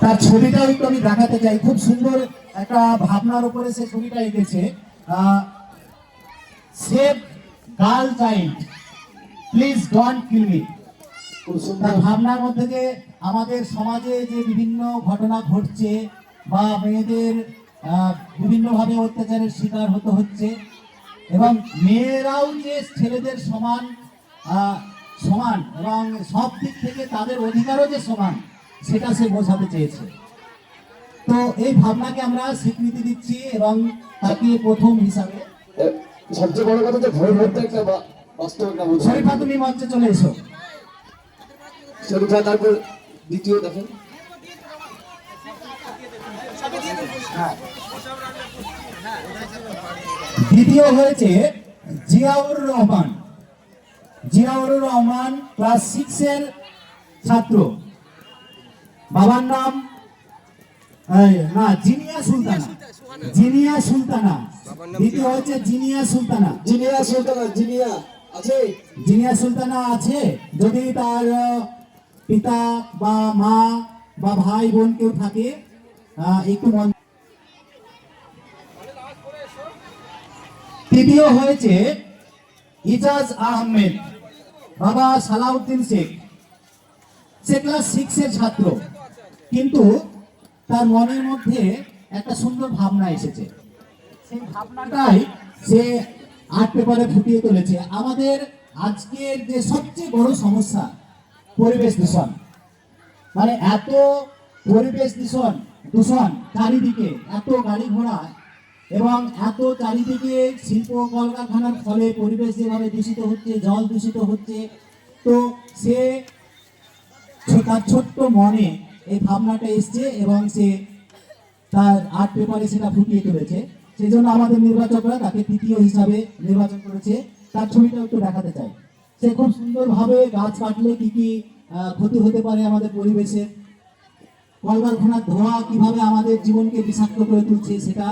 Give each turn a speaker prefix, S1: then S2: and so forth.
S1: তার ছবিটাও একটু আমি দেখাতে চাই। খুব সুন্দর একটা ভাবনার উপরে সে ছবিটা এঁকেছে। Please don't kill me. তার ভাবনার মধ্যে যে আমাদের সমাজে যে বিভিন্ন ঘটনা ঘটছে বা মেয়েদের বিভিন্নভাবে অত্যাচারের শিকার হতে হচ্ছে এবং মেয়েরাও যে ছেলেদের সমান সমান এবং সব দিক থেকে তাদের অধিকারও যে সমান সেটা সে বোঝাতে চেয়েছে। তো এই ভাবনাকে আমরা স্বীকৃতি দিচ্ছি এবং তাকে প্রথম হিসাবে
S2: সবচেয়ে বড় কথা যে ভয় ভরতে একটা বাস্তব একটা
S1: শরীফা তুমি মঞ্চে চলে এসো।
S2: শরীফা তারপর দ্বিতীয় দেখেন।
S1: দ্বিতীয় হয়েছে জিয়াউর রহমান। জিয়াউর রহমান ক্লাস সিক্স এর ছাত্র। বাবার নাম? না জিনিয়া সুলতানা। জিনিয়া সুলতানা। দ্বিতীয় হচ্ছে জিনিয়া সুলতানা।
S2: জিনিয়া সুলতানা জিনিয়া। আছে?
S1: জিনিয়া সুলতানা আছে? যদি তার পিতা বা মা বা ভাই বোন কেউ থাকে আহ, একটু মন তৃতীয় হয়েছে ইজাজ আহমেদ। বাবা সালাউদ্দিন শেখ। সে ক্লাস সিক্স এর ছাত্র। কিন্তু তার মনের মধ্যে একটা সুন্দর ভাবনা এসেছে। সেই ভাবনাটাই সে আর্ট পেপারে ফুটিয়ে তুলেছে। আমাদের আজকের যে সবচেয়ে বড় সমস্যা, পরিবেশ দূষণ। মানে এত পরিবেশ দূষণ দূষণ চারিদিকে, এত গাড়ি ঘোড়া এবং এত চারিদিকে শিল্প কলকারখানার ফলে পরিবেশ যেভাবে দূষিত হচ্ছে, জল দূষিত হচ্ছে, তো সে তার ছোট্ট মনে এই ভাবনাটা এসছে এবং সে তার আর্ট পেপারে সেটা ফুটিয়ে তুলেছে। সেই জন্য আমাদের নির্বাচকরা তাকে তৃতীয় হিসাবে নির্বাচন করেছে। তার ছবিটা একটু দেখাতে চাই। সে খুব সুন্দরভাবে গাছ কাটলে কি কি ক্ষতি হতে পারে আমাদের পরিবেশে। কলকারখানার ধোঁয়া কীভাবে আমাদের জীবনকে বিষাক্ত করে তুলছে সেটা